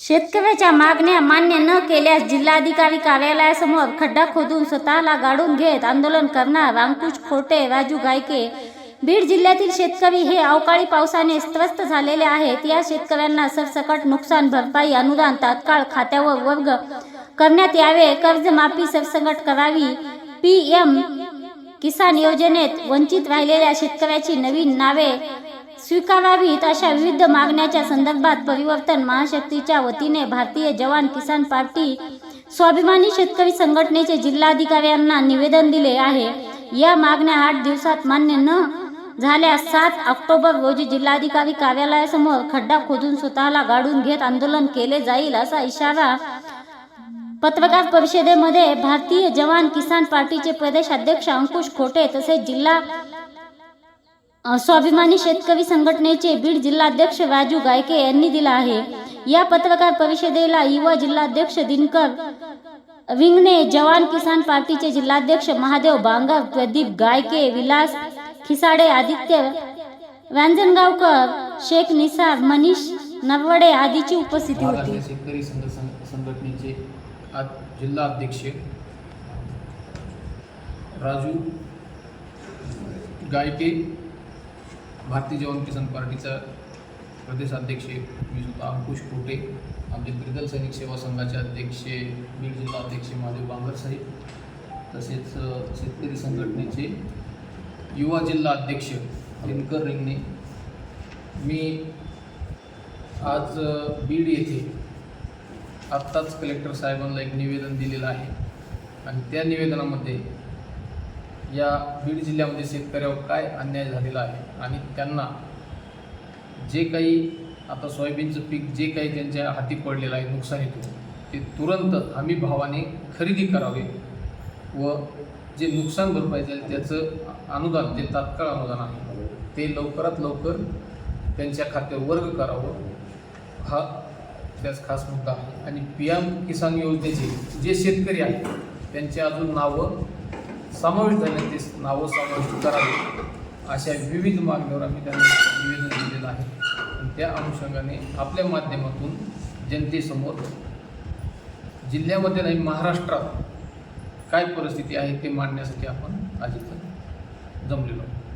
शेतकऱ्याच्या मागण्या मान्य न केल्यास जिल्हाधिकारी कार्यालयासमोर खड्डा खोदून स्वतःला गाडून घेत आंदोलन करणार अंकुश खोटे राजू गायके. बीड जिल्ह्यातील शेतकरी हे अवकाळी पावसाने त्रस्त झालेले आहेत. या शेतकऱ्यांना सरसकट नुकसान भरपाई अनुदान तात्काळ खात्यावर वर्ग करण्यात यावे. कर्जमाफी सरसकट करावी. पी एम किसान योजनेत वंचित राहिलेल्या शेतकऱ्याची नवीन नावे स्वीकारावीत अशा विविध मागण्याच्या संदर्भात परिवर्तन महाशक्तीच्या वतीने भारतीय जवान किसान पार्टी स्वाभिमानी शेतकरी संघटनेचे जिल्हाधिकाऱ्यांना निवेदन दिले आहे. या मागण्या आठ दिवसात मान्य न झाल्यास सात ऑक्टोबर रोजी जिल्हाधिकारी कार्यालयासमोर खड्डा खोदून स्वतःला गाडून घेत आंदोलन केले जाईल असा इशारा पत्रकार परिषदेमध्ये भारतीय जवान किसान पार्टीचे प्रदेश अध्यक्ष अंकुश खोटे तसेच जिल्हा स्वाभिमानी शेतकरी संघटनेचे बीड जिल्हाध्यक्ष राजू गायके यांनी दिला आहे. या पत्रकार परिषदेला युवा जिल्हाध्यक्ष दिनकर विंगणे जवान किसान पार्टीचे जिल्हाध्यक्ष महादेव बांगर प्रदीप गायके विलास खिसाडे आदित्य रांजणगावकर शेख निसार मनीष नरवडे आदीची उपस्थिती होती. शेतकरी संघ संघ- संघटनेचे जिल्हा अध्यक्ष राजू गायके भारतीय जवान किसान पार्टीचा प्रदेशाध्यक्ष मी स्वतः अंकुश कोटे आमचे ब्रिदल सैनिक सेवा संघाचे अध्यक्ष बीड जिल्हा अध्यक्ष महादेव बांगर साहेब तसेच शेतकरी संघटनेचे युवा जिल्हा अध्यक्ष दिनकर रिंगणे. मी आज बीड येथे आत्ताच कलेक्टर साहेबांना एक निवेदन दिलेलं आहे. आणि त्या निवेदनामध्ये या बीड जिल्ह्यामध्ये शेतकऱ्यावर काय अन्याय झालेला आहे? आणि त्यांना जे काही आता सोयाबीनचं पीक जे काही त्यांच्या हाती पडलेलं आहे नुकसानीतून ते तुरंत हमी भावाने खरेदी करावे व जे नुकसान भरपाई झाले त्याचं अनुदान जे तात्काळ अनुदान आहे ते लवकरात लवकर त्यांच्या खात्यावर वर्ग करावं. हा त्याच खास मुद्दा आहे. आणि पी एम किसान योजनेचे जे शेतकरी आहेत त्यांचे अजून नावं समाविष्ट झाले ते नावं समाविष्ट करावी. अशा विविध मागण्यावर आम्ही त्यांना निवेदन दिलेलं आहे. त्या अनुषंगाने आपल्या माध्यमातून जनतेसमोर जिल्ह्यामध्ये नाही महाराष्ट्रात काय परिस्थिती आहे ते मांडण्यासाठी आपण आज इथं जमलेलो आहोत.